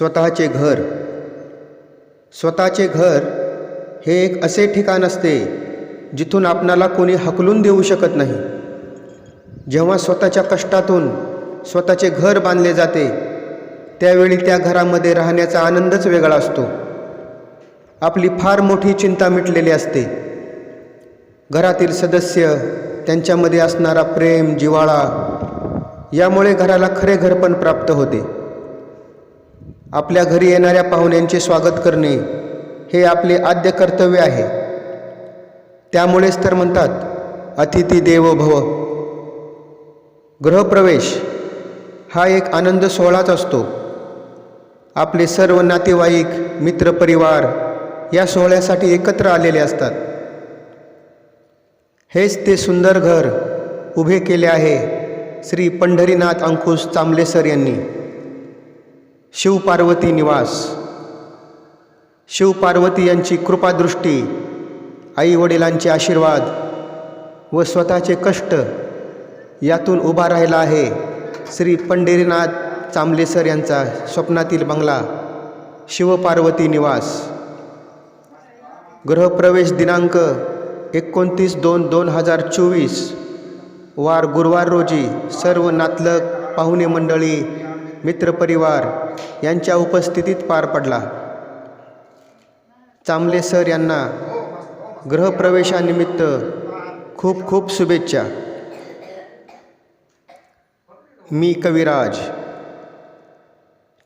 स्वतःचे घर. स्वतःचे घर हे एक असे ठिकाण असते जिथून आपणाला कोणी हकलून देऊ शकत नाही. जेव्हा स्वतःच्या कष्टातून स्वतःचे घर बांधले जाते त्यावेळी त्या घरामध्ये राहण्याचा आनंदच वेगळा असतो. आपली फार मोठी चिंता मिटलेली असते. घरातील सदस्य त्यांच्यामध्ये असणारा प्रेम जिव्हाळा यामुळे घराला खरे घरपण प्राप्त होते. आपल्या घरी येणाऱ्या पाहुण्यांचे स्वागत करणे हे आपले आद्य कर्तव्य आहे. त्यामुळेच तर म्हणतात अतिथी देव भव. गृहप्रवेश हा एक आनंद सोहळाच असतो. आपले सर्व नातेवाईक मित्रपरिवार या सोहळ्यासाठी एकत्र आलेले असतात. हेच ते सुंदर घर उभे केले आहे श्री पंढरीनाथ अंकुश चांबलेसर यांनी. शिवपार्वती निवास. शिवपार्वती यांची कृपादृष्टी आईवडिलांचे आशीर्वाद व स्वतःचे कष्ट यातून उभा राहिला आहे श्री पंढरीनाथ चांबलेसर यांचा स्वप्नातील बंगला शिवपार्वती निवास. गृहप्रवेश दिनांक एकोणतीस दोन दोन हजार चोवीस वार गुरुवार रोजी सर्व नातलग पाहुणे मंडळी मित्रपरिवार यांच्या उपस्थितीत पार पडला. चांबले सर यांना गृहप्रवेशानिमित्त खूप खूप शुभेच्छा. मी कविराज.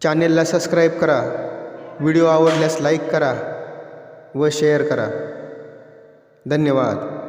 चॅनेलला सबस्क्राईब करा. व्हिडिओ आवडल्यास लाईक करा व शेअर करा. धन्यवाद.